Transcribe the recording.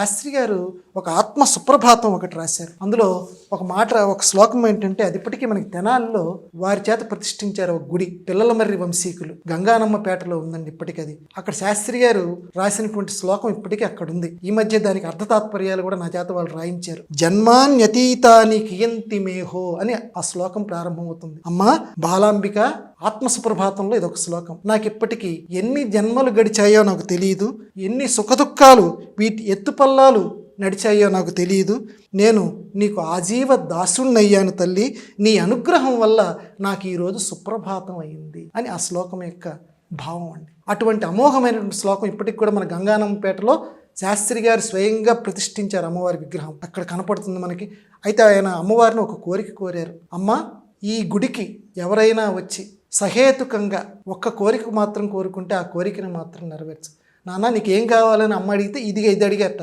శాస్త్రి గారు ఒక ఆత్మ సుప్రభాతం ఒకటి రాశారు. అందులో ఒక మాట ఒక శ్లోకం ఏంటంటే అది ఇప్పటికీ మనకి తెనాల్లో వారి చేత ప్రతిష్ఠించారు ఒక గుడి పిల్లల మర్రి వంశీకులు. గంగానమ్మ పేటలో ఉందండి ఇప్పటికీ అది అక్కడ శాస్త్రి గారు రాసినటువంటి శ్లోకం ఇప్పటికీ అక్కడ ఉంది ఈ మధ్య దానికి అర్థ తాత్పర్యాలు కూడా నా చేత వాళ్ళు రాయించారు. జన్మాన్యతీతాని కియంతి మేహో అని ఆ శ్లోకం ప్రారంభమవుతుంది. అమ్మా బాలాంబిక ఆత్మ సుప్రభాతంలో ఇది ఒక శ్లోకం. నాకు ఇప్పటికీ ఎన్ని జన్మలు గడిచాయో నాకు తెలియదు. ఎన్ని సుఖదుఖాలు వీటి ఎత్తుపల్లాలు నడిచాయో నాకు తెలియదు. నేను నీకు ఆజీవ దాసుణ్ణయ్యాను తల్లి. నీ అనుగ్రహం వల్ల నాకు ఈరోజు సుప్రభాతం అయింది అని ఆ శ్లోకం యొక్క భావం అండి. అటువంటి అమోఘమైనటువంటి శ్లోకం ఇప్పటికి కూడా మన గంగానంపేటలో శాస్త్రి గారు స్వయంగా ప్రతిష్ఠించారు అమ్మవారి విగ్రహం. అక్కడ కనపడుతుంది మనకి. అయితే ఆయన అమ్మవారిని ఒక కోరిక కోరారు. అమ్మ ఈ గుడికి ఎవరైనా వచ్చి సహేతుకంగా ఒక్క కోరిక మాత్రం కోరుకుంటే ఆ కోరికను మాత్రం నెరవేర్చు. నాన్న నీకు ఏం కావాలని అమ్మ అడిగితే ఇది ఇది అడిగేట.